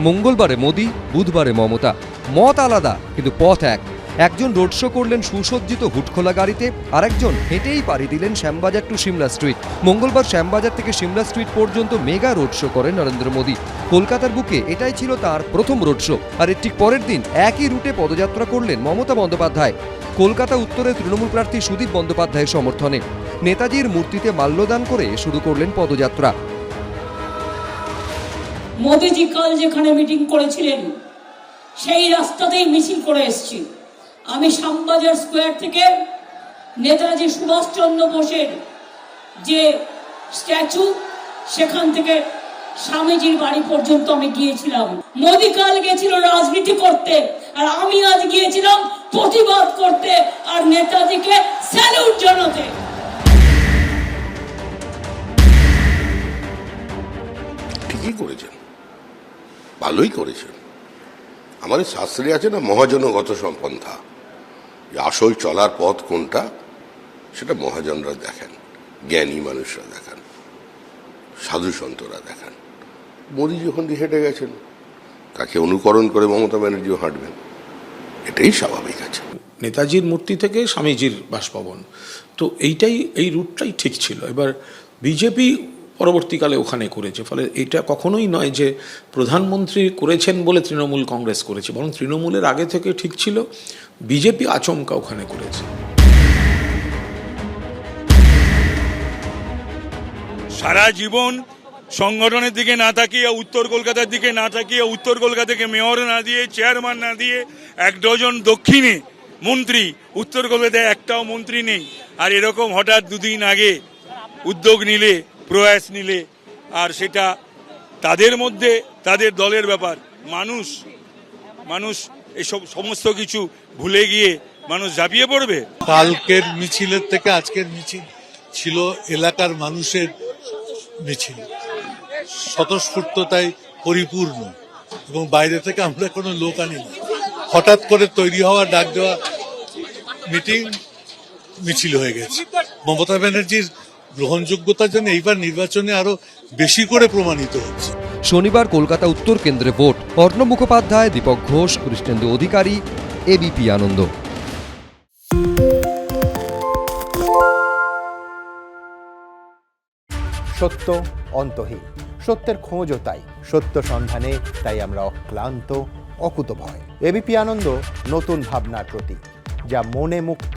মঙ্গলবারে মোদি, বুধবারে মমতা। মত আলাদা, কিন্তু পথ এক। একজন রোড শো করলেন সুসজ্জিত হুটখোলা গাড়িতে আর একজন হেঁটেই পাড়ি দিলেন শ্যামবাজার টু সিমলা স্ট্রিট। মঙ্গলবার শ্যামবাজার থেকে সিমলা স্ট্রিট পর্যন্ত মেগা রোড শো করেন নরেন্দ্র মোদী। কলকাতার বুকে এটাই ছিল তার প্রথম রোড শো। আর এর ঠিক পরের দিন একই রুটে পদযাত্রা করলেন মমতা বন্দ্যোপাধ্যায়। কলকাতা উত্তরে তৃণমূল প্রার্থী সুদীপ বন্দ্যোপাধ্যায়ের সমর্থনে। নেতাজির মূর্তিতে মাল্যদান করে শুরু করলেন পদযাত্রা। মোদিজি কাল যেখানে মিটিং করেছিলেন, সেই রাস্তাতেই মিছিল করে এসেছি। আমি শ্যামবাজার স্কোয়ার থেকে নেতাজি সুভাষচন্দ্র বোসের যে স্ট্যাচু সেখান থেকে স্বামীজির বাড়ি পর্যন্ত আমি গিয়েছিলাম। মোদি কাল গেছিল রাজনীতি করতে, আর আমি আজ গিয়েছিলাম প্রতিবাদ করতে আর নেতাজিকে স্যালুট জানাতে। ঠিকই করেছেন? ভালোই করেছেন। আমাদের শাস্ত্রে আছে না, মহাজনগত সম্পন্থা। যে আসল চলার পথ কোনটা, সেটা মহাজনরা দেখেন, জ্ঞানী মানুষরা দেখান, সাধু সন্তরা দেখান। মোদী যখন হেঁটে গেছেন, তাকে অনুকরণ করে মমতা ব্যানার্জিও হাঁটবেন। এটাই স্বাভাবিক আছে। নেতাজির মূর্তি থেকে স্বামীজির বাসভবন। তো এইটাই, এই রুটটাই ঠিক ছিল। এবার বিজেপি পরবর্তীকালে ওখানে করেছে। ফলে এটা কখনোই নয় যে প্রধানমন্ত্রী করেছেন বলে তৃণমূল কংগ্রেস করেছে, বরং তৃণমূলের আগে থেকে ঠিক ছিল বিজেপি আচমকা ওখানে করেছে। সারা জীবন সংগঠনের দিকে না তাকিয়ে, উত্তর কলকাতার দিকে না তাকিয়ে, উত্তর কলকাতাকে মেয়র না দিয়ে, চেয়ারম্যান না দিয়ে এক ডজন দক্ষিণে মন্ত্রী, উত্তর কলকাতায় একটাও মন্ত্রী নেই। আর এরকম হঠাৎ দুদিন আগে উদ্যোগ নিলে প্রয়াস নিলে আর সেটা তাদের মধ্যে, তাদের দলের ব্যাপার। মানুষ মানুষ এসব সমস্ত কিছু ভুলে গিয়ে মানুষ ঝাঁপিয়ে পড়বে। কালকের মিছিলের থেকে আজকের মিছিল ছিল এলাকার মানুষের মিছিল। স্বতঃস্ফূর্ততায় পরিপূর্ণ এবং বাইরে থেকে আমরা কোনো লোক আনি হঠাৎ করে তৈরি হওয়া, ডাক দেওয়া মিটিং মিছিল হয়ে গেছে। মমতা ব্যানার্জির গ্রহণযোগ্যতার জন্য এইবার নির্বাচনে আরও বেশি করে প্রমাণিত হচ্ছে। শনিবার কলকাতা উত্তর কেন্দ্রে ভোট। অর্ণব মুখোপাধ্যায় দীপক ঘোষ কৃষ্ণেন্দু অধিকারী এবিপি আনন্দ। সত্য অন্তহীন। সত্যের খোঁজও তাই। সত্য সন্ধানে তাই আমরা অক্লান্ত অকুতভয়। এবিপি আনন্দ নতুন ভাবনার প্রতীক যা মনে মুক্ত